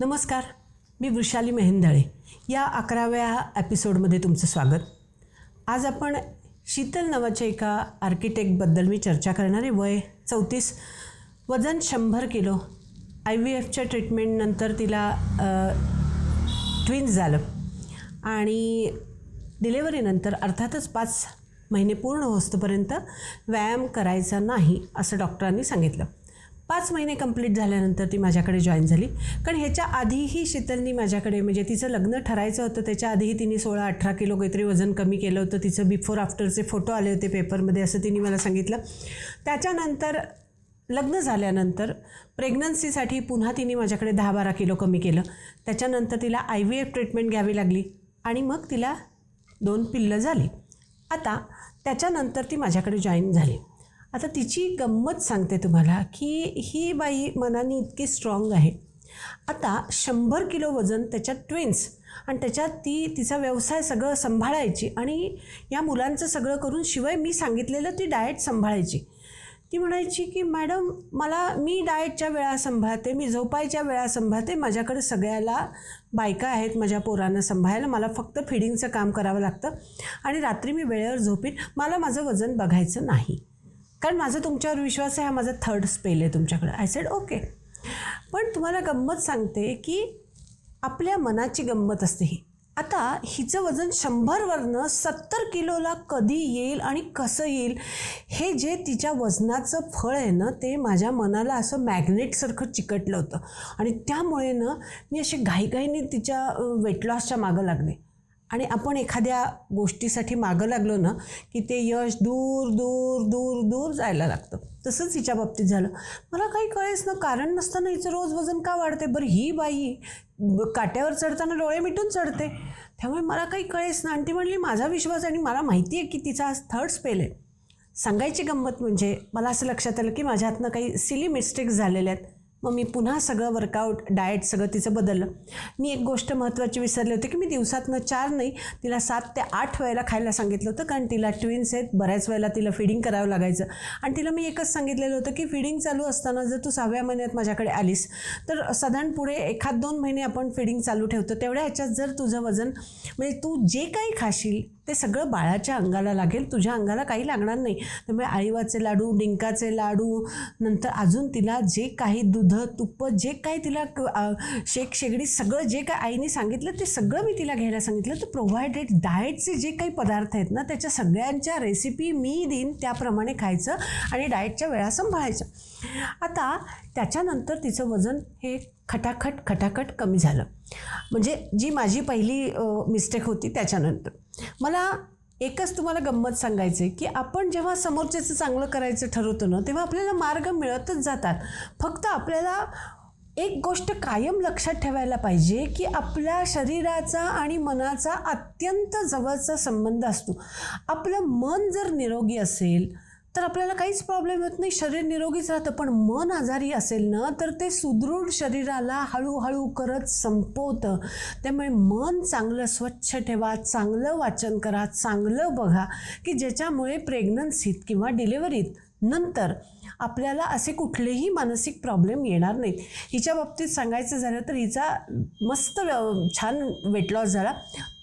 नमस्कार मी वृषाली मेहेंदळे. या अकराव्या एपिसोडमध्ये तुमचं स्वागत. आज आपण शीतल नावाच्या एका आर्किटेक्टबद्दल मी चर्चा करणार आहे. वय चौतीस वजन शंभर किलो. आय व्ही एफच्या ट्रीटमेंटनंतर तिला ट्विन्स झालं. आणि डिलेवरीनंतर अर्थातच पाच महिने पूर्ण होस्तपर्यंत व्यायाम करायचा नाही असं डॉक्टरांनी सांगितलं. पाच महिने कंप्लीट झाल्यानंतर ती माझ्याकडे जॉईन झाली. कारण ह्याच्या आधीही शीतलनी माझ्याकडे म्हणजे तिचं लग्न ठरायचं होतं त्याच्या आधीही तिने सोळा अठरा किलो काहीतरी वजन कमी केलं होतं. तिचं बिफोर आफ्टरचे फोटो आले होते पेपरमध्ये असं तिने मला सांगितलं. त्याच्यानंतर लग्न झाल्यानंतर प्रेग्नन्सीसाठी पुन्हा तिने माझ्याकडे दहा बारा किलो कमी केलं. त्याच्यानंतर तिला आय व्ही एफ ट्रीटमेंट घ्यावी लागली आणि मग तिला दोन पिल्लं झाली. आता त्याच्यानंतर ती माझ्याकडे जॉईन झाली. आता तिची गंमत सांगते तुम्हाला की ही बाई मनाने इतकी स्ट्रॉंग आहे. आता शंभर किलो वजन त्याच्यात ट्विन्स आणि त्याच्यात ती तिचा व्यवसाय सगळं सांभाळायची आणि या मुलांचं सगळं करून शिवाय मी सांगितलेलं ती डाएट सांभाळायची. ती म्हणायची की मॅडम मला मी डाएटच्या वेळा सांभाळते मी झोपायच्या वेळा सांभाळते माझ्याकडे सगळ्याला बायका आहेत माझ्या पोरांना सांभाळायला मला फक्त फिडिंगचं काम करावं लागतं आणि रात्री मी वेळेवर झोपीन मला माझं वजन बघायचं नाही. कारण माझा तुमच्यावर विश्वास आहे हा माझा थर्ड स्पेल आहे तुमच्याकडे. आय सेड ओके पण तुम्हाला गंमत सांगते की आपल्या मनाची गंमत असते ही. आता हिचं वजन शंभरवरनं सत्तर किलोला कधी येईल आणि कसं येईल हे जे तिच्या वजनाचं फळ आहे ना ते माझ्या मनाला असं मॅग्नेटसारखं चिकटलं होतं. आणि त्यामुळे ना मी अशी घाईघाईने तिच्या वेट लॉसच्या मागं लागले. आणि आपण एखाद्या गोष्टीसाठी मागं लागलो ना की ते यश दूर दूर दूर दूर जायला लागतं. तसंच हिच्या बाबतीत झालं. मला काही कळेच ना कारण नसताना हिचं रोज वजन का वाढते बरं ही बाई काट्यावर चढताना डोळे मिटून चढते. त्यामुळे मला काही कळेच ना आणि ती म्हणली माझा विश्वास आणि मला माहिती आहे की तिचा आज थर्ड स्पेल आहे. सांगायची गंमत म्हणजे मला असं लक्षात आलं की माझ्या हातनं काही सिली मिस्टेक्स झालेल्या आहेत. मग मी पुन्हा सगळं वर्कआउट डाएट सगळं तिचं बदललं. मी एक गोष्ट महत्त्वाची विसरली होती की मी दिवसातनं चार नाही तिला सात ते आठ वेळेला खायला सांगितलं होतं कारण तिला ट्विन्स आहेत बऱ्याच वेळेला तिला फिडिंग करावं लागायचं. आणि तिला मी एकच सांगितलेलं होतं की फिडिंग चालू असताना जर तू सहाव्या महिन्यात माझ्याकडे आलीस तर साधारण पुढे एखाद दोन महिने आपण फिडिंग चालू ठेवतो. तेवढ्या ह्याच्यात जर तुझं वजन म्हणजे तू जे काही खाशील ते सगळं बाळाच्या अंगाला लागेल तुझ्या अंगाला काही लागणार नाही. त्यामुळे आळीवाचे लाडू डिंकाचे लाडू नंतर अजून तिला जे काही दूध तुप्प जे काय तिला क- शेक शेगडी सगळं जे काही आईने सांगितलं ते सगळं मी तिला घ्यायला सांगितलं. तर प्रोव्हायडेड डाएटचे जे काही पदार्थ आहेत ना त्याच्या सगळ्यांच्या रेसिपी मी देईन त्याप्रमाणे खायचं आणि डाएटच्या वेळा सांभाळायचं. आता त्याच्यानंतर तिचं वजन हे खटाखट खटाखट कमी झालं. म्हणजे जी माझी पहिली मिस्टेक होती त्याच्यानंतर. मला एकच तुम्हाला गंमत सांगायचं आहे की आपण जेव्हा समोरच्याचं चांगलं करायचं ठरवतो ना तेव्हा आपल्याला मार्ग मिळतच जातात. फक्त आपल्याला एक गोष्ट कायम लक्षात ठेवायला पाहिजे की आपल्या शरीराचा आणि मनाचा अत्यंत जवळचा संबंध असतो. आपलं मन जर निरोगी असेल तर आपल्याला काहीच प्रॉब्लेम येत नाही. शरीर निरोगीच राहतं. पण मन आजारी असेल ना तर ते सुदृढ शरीराला हळूहळू करत संपवतं. त्यामुळे मन चांगलं स्वच्छ ठेवा चांगलं वाचन करा चांगलं बघा की ज्याच्यामुळे प्रेग्नन्सीत किंवा डिलेवरीत नंतर आपल्याला असे कुठलेही मानसिक प्रॉब्लेम येणार नाहीत. हिच्या बाबतीत सांगायचं झालं तर हिचा मस्त व्य- छान वेट लॉस झाला.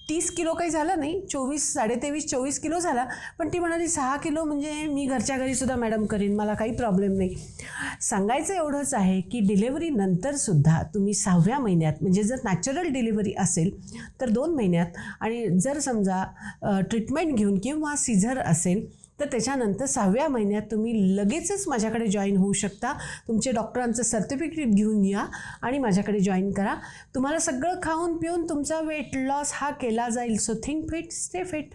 तीस किलो काही झालं नाही चोवीस साडेतेवीस चोवीस किलो झाला पण ती म्हणाली सहा किलो म्हणजे मी घरच्या घरीसुद्धा मॅडम करीन मला काही प्रॉब्लेम नाही. सांगायचं एवढंच आहे की डिलेवरी नंतरसुद्धा तुम्ही सहाव्या महिन्यात म्हणजे जर नॅचरल डिलिव्हरी असेल तर दोन महिन्यात आणि जर समजा ट्रीटमेंट घेऊन किंवा सिझर असेल तर त्याच्यानंतर सहाव्या महिन्यात तुम्ही लगेचच माझ्याकडे जॉईन होऊ शकता. तुमचे डॉक्टरांचं सर्टिफिकेट घेऊन या आणि माझ्याकडे जॉईन करा. तुम्हाला सगळं खाऊन पिऊन तुमचा वेट लॉस हा केला जाईल. So think fit stay fit